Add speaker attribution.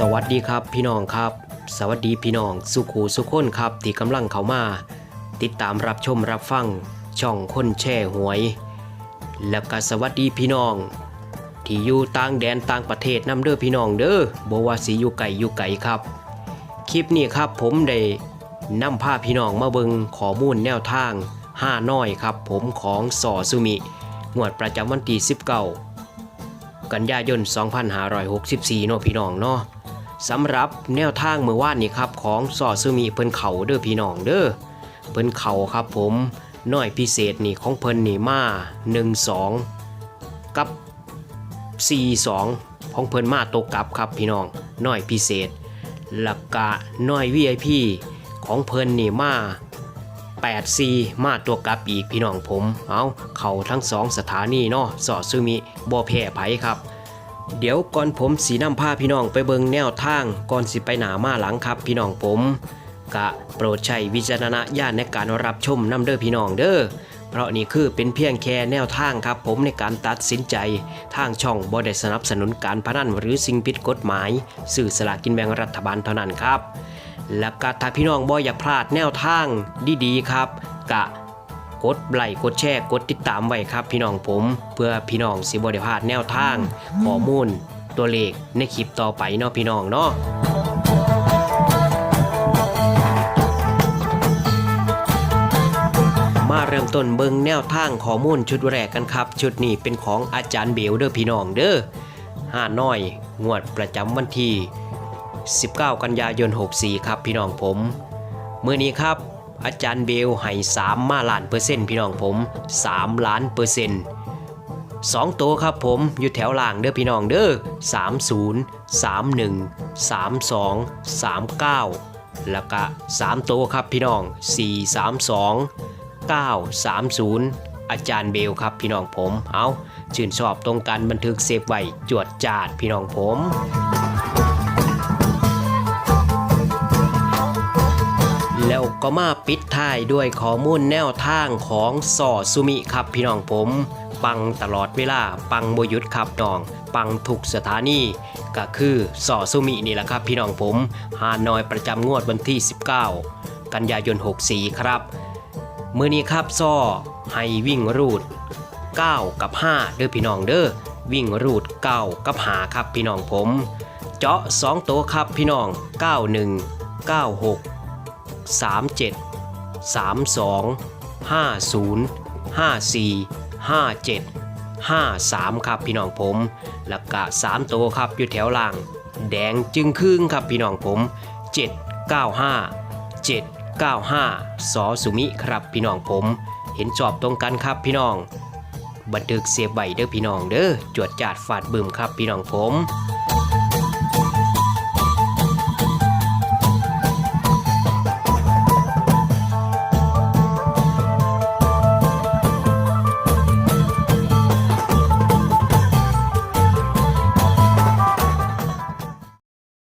Speaker 1: สวัสดีครับพี่น้องครับ สวัสดีพี่น้องสุขูสุขคนครับที่กำลังเข้ามา ติดตามรับชมรับฟังช่องคนแช่หวย แล้วก็สวัสดีพี่น้อง ที่อยู่ต่างแดนต่างประเทศนำเด้อพี่น้องเด้อบว่าสิอยู่ไกลอยู่ไกลครับ คลิปนี้ครับผมได้นำพาพี่น้องมาเบิงข้อมูลแนวทาง5น้อยครับ ผมของสอสุมิงวดประจำวันที่19กันยายน 2564 เนาะพี่น้องเนาะ สำหรับแนวทางเมื่อวานนี้ครับของสอซึมิเพิ่นเขาเด้อพี่น้องเด้อเพิ่นเขาครับผมน้อยพิเศษนี่ของเพิ่นนี่มา12 กับ 42 ของเพิ่นมาตกกลับครับพี่น้องน้อยพิเศษแล้วก็น้อย VIP ของเพิ่นนี่มา8 4มาตัวกลับอีกพี่น้องผม เอาเขาทั้งสองสถานีเนาะสอซึมิบ่แพ้ไผครับ เดี๋ยวก่อนผมสีน้ำผ้าพี่น้องไปเบิงแนวทางก่อนสิไปหนามาหลังครับพี่น้องผม กะโปรดใช้วิจารณญาณในการรับชมน้ำเด้อพี่น้องเด้อเพราะนี่คือเป็นเพียงแค่แนวทางครับ ผมในการตัดสินใจ ทางช่องบ่ได้สนับสนุนการพนันหรือสิ่งผิดกฎหมาย สื่อสลากินแบ่งรัฐบาลเท่านั้นครับ แล้วก็ถ้าพี่น้องบ่อยากพลาดแนวทางดีๆครับ กะ กดไลค์กดแชร์กดติดตามไว้ครับ พี่น้องผม เพื่อพี่น้องสิบ่ได้พลาดแนวทางข้อมูล ตัวเลขในคลิปต่อไปเนาะพี่น้องเนาะมาเริ่มต้นเบิ่งแนวทางข้อมูลชุดแรกกันครับ ชุดนี้เป็นของอาจารย์เบลเด้อพี่น้องเด้อห้าน้อย งวดประจำวันที่19 กันยายน 64 ครับพี่น้องผมมื้อนี้ครับ อาจารย์เบลให้3มาล้านเปอร์เซ็นต์พี่น้องผม 3 ล้านเปอร์เซ็นต์สองตัวครับผมอยู่แถวล่างเด้อพี่น้องเด้อ30 31 32 39 แล้วก็3ตัวครับพี่น้อง 432 930 อาจารย์เบลครับพี่น้องผม เอาชื่นชอบตรงกันบันทึกเซฟไว้จวดจาดพี่น้องผม ก็มาปิดท้ายด้วยข้อมูลแนวทางของสอสุมิครับพี่น้องผม ปังตลอดเวลา ปังบหยุดครับน้อง ปังทุกสถานี ก็คือสอสุมินี่แหละครับพี่น้องผมฮานอยประจำงวดวันที่ 19 กันยายน 64 ครับมือนี้ครับซ่อให้วิ่งรูด 9 กับ 5 เด้อพี่น้องเด้อวิ่งรูด 9 กับ5ครับพี่น้องผม เจาะ 2 ตัวครับพี่น้อง 91 96 37 32 50 54 57 53 ครับพี่น้องผมแล้วก็3ตัวครับอยู่แถวล่าง แดงจึงครึ่งครับพี่น้องผม 795 795สอสุมิครับพี่น้องผม เห็นจอบตรงกันครับพี่น้อง บันทึกเสียบใบเด้อพี่น้องเด้อจวดจาดฟาดบึมครับพี่น้องผม